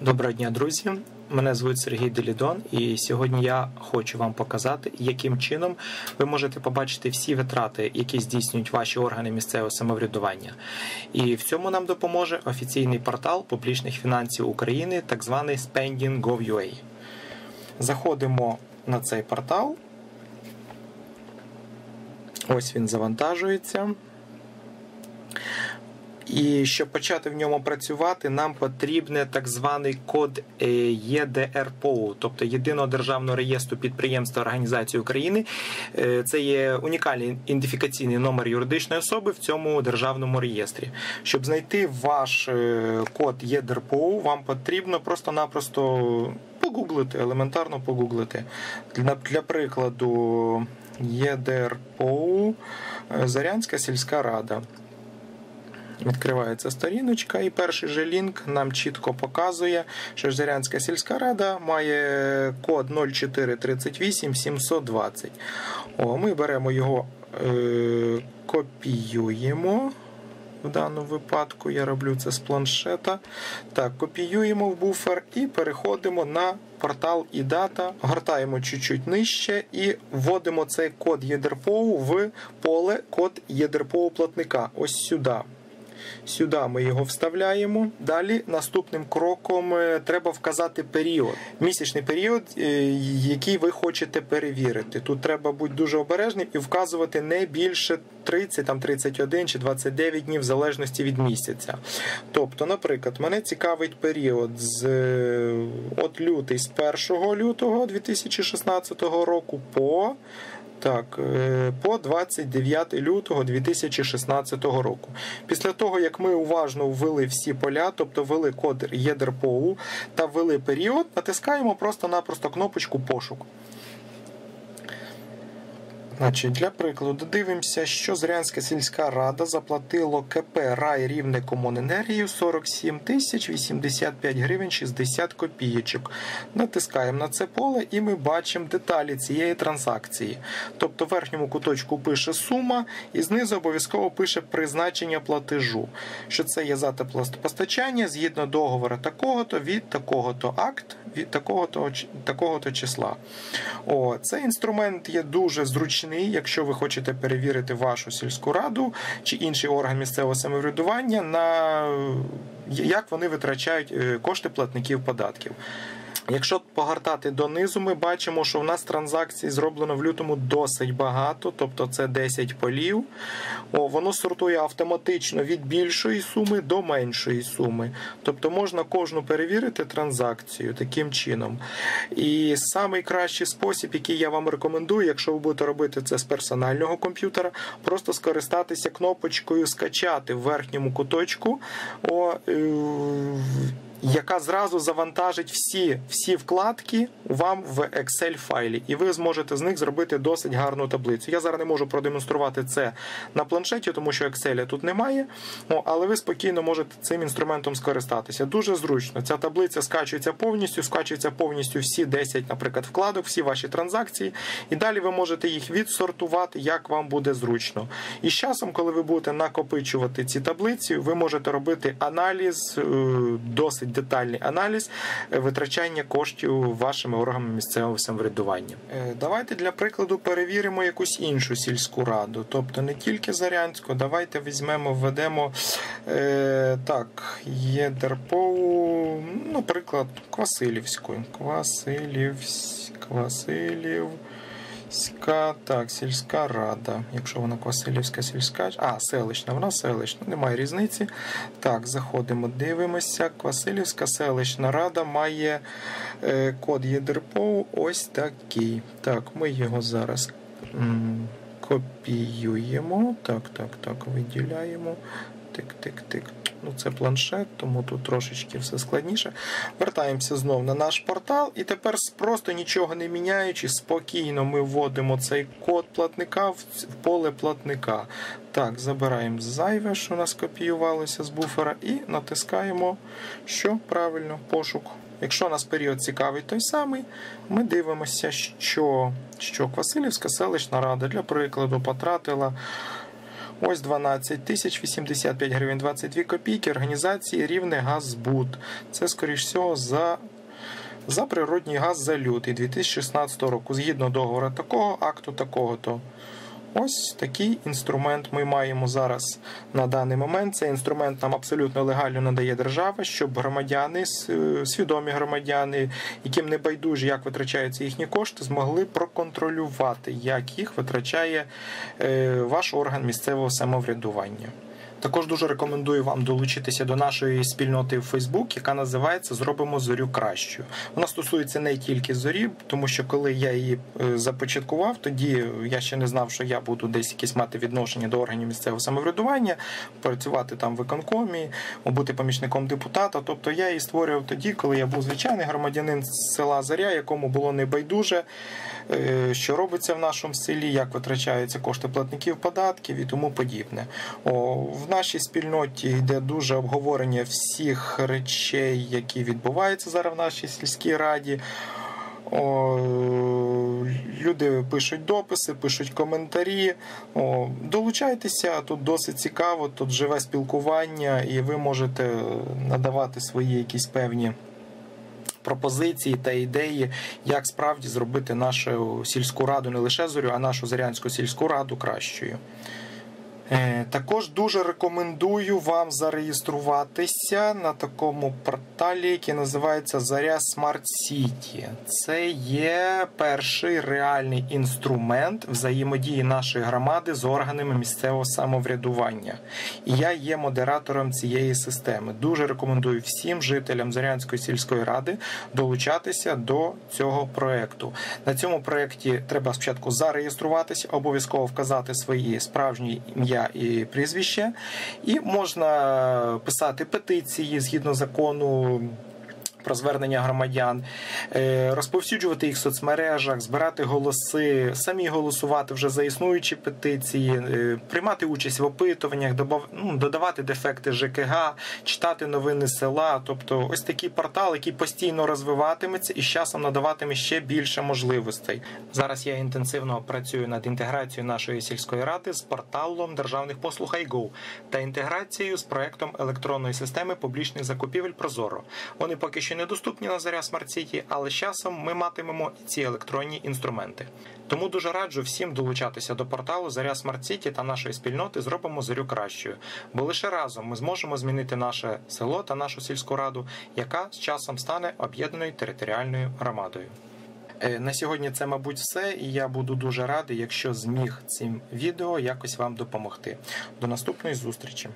Доброго дня, друзі! Мене звуть Сергій Делідон, і сьогодні я хочу вам показати, яким чином ви можете побачити всі витрати, які здійснюють ваші органи місцевого самоврядування. І в цьому нам допоможе офіційний портал публічних фінансів України, так званий Spending.gov.ua. Заходимо на цей портал. Ось він завантажується. І щоб почати в ньому працювати, нам потрібен так званий код ЄДРПО, тобто єдиного державного реєстру підприємств та організацій України. Е, це є унікальний ідентифікаційний номер юридичної особи в цьому державному реєстрі. Щоб знайти ваш е, код ЄДРПО, вам потрібно просто-напросто погуглити, елементарно погуглити. Для, для прикладу, ЄДРПО е, Зарянська сільська рада. Відкривається сторіночка, і перший же лінк нам чітко показує, що Зарянська сільська рада має код 0438 720. О, Ми беремо його, е, копіюємо. В даному випадку я роблю це з планшета. Так, копіюємо в буфер і переходимо на портал і дата, гортаємо чуть-чуть нижче і вводимо цей код ЄДРПОУ в поле код ЄДРПОУ платника. Ось сюди. Сюди ми його вставляємо. Далі наступним кроком е, треба вказати період, місячний період, е, який ви хочете перевірити. Тут треба бути дуже обережним і вказувати не більше 30, там 31 чи 29 днів в залежності від місяця. Тобто, наприклад, мене цікавить період з е, от лютий з 1 лютого 2016 року по так, е, по 29 лютого 2016 року. Після того, як ми уважно ввели всі поля, тобто ввели код ЄДРПОУ та ввели період, натискаємо просто-напросто кнопочку пошук. Значить, Для прикладу, дивимося, що Зрянська сільська рада заплатило КП Рай Рівне Комуненергію 47 тисяч 85 гривень 60 копійочок. Натискаємо на це поле і ми бачимо деталі цієї транзакції. Тобто в верхньому куточку пише сума, і знизу обов'язково пише призначення платежу. Що це є за теплопостачання згідно договору такого-то від такого-то акт від такого-то такого-то числа. О, Цей інструмент є дуже зручний зручний, якщо ви хочете перевірити вашу сільську раду чи інший орган місцевого самоврядування на як вони витрачають е, кошти платників податків. Якщо погортати донизу, ми бачимо, що в нас транзакцій зроблено в лютому досить багато, тобто це 10 полів. О, Воно сортує автоматично від більшої суми до меншої суми. Тобто можна кожну перевірити транзакцію таким чином. І найкращий спосіб, який я вам рекомендую, якщо ви будете робити це з персонального комп'ютера, просто скористатися кнопочкою скачати в верхньому куточку. О, е, яка зразу завантажить всі всі вкладки вам в Excel файлі, і ви зможете з них зробити досить гарну таблицю. Я зараз не можу продемонструвати це на планшеті, тому що Excel тут немає. Але ви спокійно можете цим інструментом скористатися. Дуже зручно. Ця таблиця скачується повністю, скачується повністю всі 10, наприклад, вкладок, всі ваші транзакції. І далі ви можете їх відсортувати, як вам буде зручно. І з часом, коли ви будете накопичувати ці таблиці, ви можете робити аналіз е, досить детальний аналіз е, витрачання коштів вашими органами місцевого самоврядування. Е, давайте для прикладу перевіримо якусь іншу сільську раду, тобто не тільки Зарянську. Давайте візьмемо, введемо е, так, є ДРПО, наприклад, Квасилівську. Квасилівськ, Квасилів. Сільська, так, сільська рада. Якщо вона Квасилівська сільська, а, селищна, вона селищна, немає різниці. Так, заходимо, дивимося. Квасилівська селищна рада має е, код ЄДРПО ось такий. Так, ми його зараз м, копіюємо. Так, так, так, виділяємо. Тик-тик-тик. Ну, Це планшет, тому тут трошечки все складніше. Вертаємося знову на наш портал, і тепер просто нічого не міняючи, спокійно ми вводимо цей код платника в поле платника. Так, забираємо зайве, що у нас копіювалося з буфера, і натискаємо, що правильно, пошук. Якщо нас період цікавий той самий, ми дивимося, що що Квасилівська селищна рада, для прикладу, потратила Ось 12 тисяч 85 гривень 22 копійки. Організації Рівне Газбуд. Це, скоріш всього, за. За природній газ за лютий 2016 року, згідно договору такого, акту такого-то. Ось такий інструмент ми маємо зараз на даний момент. Цей інструмент нам абсолютно легально надає держава, щоб громадяни, свідомі громадяни, яким не байдуже, як витрачаються їхні кошти, змогли проконтролювати, як їх витрачає е, ваш орган місцевого самоврядування. Також дуже рекомендую вам долучитися до нашої спільноти в Facebook, яка називається Зробимо зорю кращою. Вона стосується не тільки зорі, тому що коли я її е, започаткував, тоді я ще не знав, що я буду десь якісь мати відношення до органів місцевого самоврядування, працювати там в виконкомі, бути помічником депутата. Тобто я її створював тоді, коли я був звичайний громадянин села Заря, якому було небайдуже, е, що робиться в нашому селі, як витрачаються кошти платників податків і тому подібне. О, В нашій спільноті йде дуже обговорення всіх речей, які відбуваються зараз в нашій сільській раді. О, Люди пишуть дописи, пишуть коментарі. О, Долучайтеся, тут досить цікаво, тут живе спілкування, і ви можете надавати свої якісь певні пропозиції та ідеї, як справді зробити нашу сільську раду не лише зорю, а нашу Зарянську сільську раду кращою. Е, також дуже рекомендую вам зареєструватися на такому порталі, який називається Заря Smart City. Це є перший реальний інструмент взаємодії нашої громади з органами місцевого самоврядування. І я є модератором цієї системи. Дуже рекомендую всім жителям Зарянської сільської ради долучатися до цього проекту. На цьому проєкті треба спочатку зареєструватися, обов'язково вказати свої справжні ім'я ім'я і прізвище, і можна писати петиції згідно закону про звернення громадян, е, розповсюджувати їх в соцмережах, збирати голоси, самі голосувати вже за існуючі петиції, е, приймати участь в опитуваннях, ну, додавати дефекти ЖКГ, читати новини села. Тобто, ось такий портал, який постійно розвиватиметься і з часом надаватиме ще більше можливостей. Зараз я інтенсивно працюю над інтеграцією нашої сільської ради з порталом державних послуг iGo та інтеграцією з проектом електронної системи публічних закупівель Прозоро. Вони поки що недоступні на заря Smart City, але з часом ми матимемо і ці електронні інструменти. Тому дуже раджу всім долучатися до порталу Заря Smart City та нашої спільноти зробимо зорю кращою, бо лише разом ми зможемо змінити наше село та нашу сільську раду, яка з часом стане об'єднаною територіальною громадою. Е, на сьогодні це, мабуть, все, і я буду дуже радий, якщо зміг цим відео якось вам допомогти. До наступної зустрічі.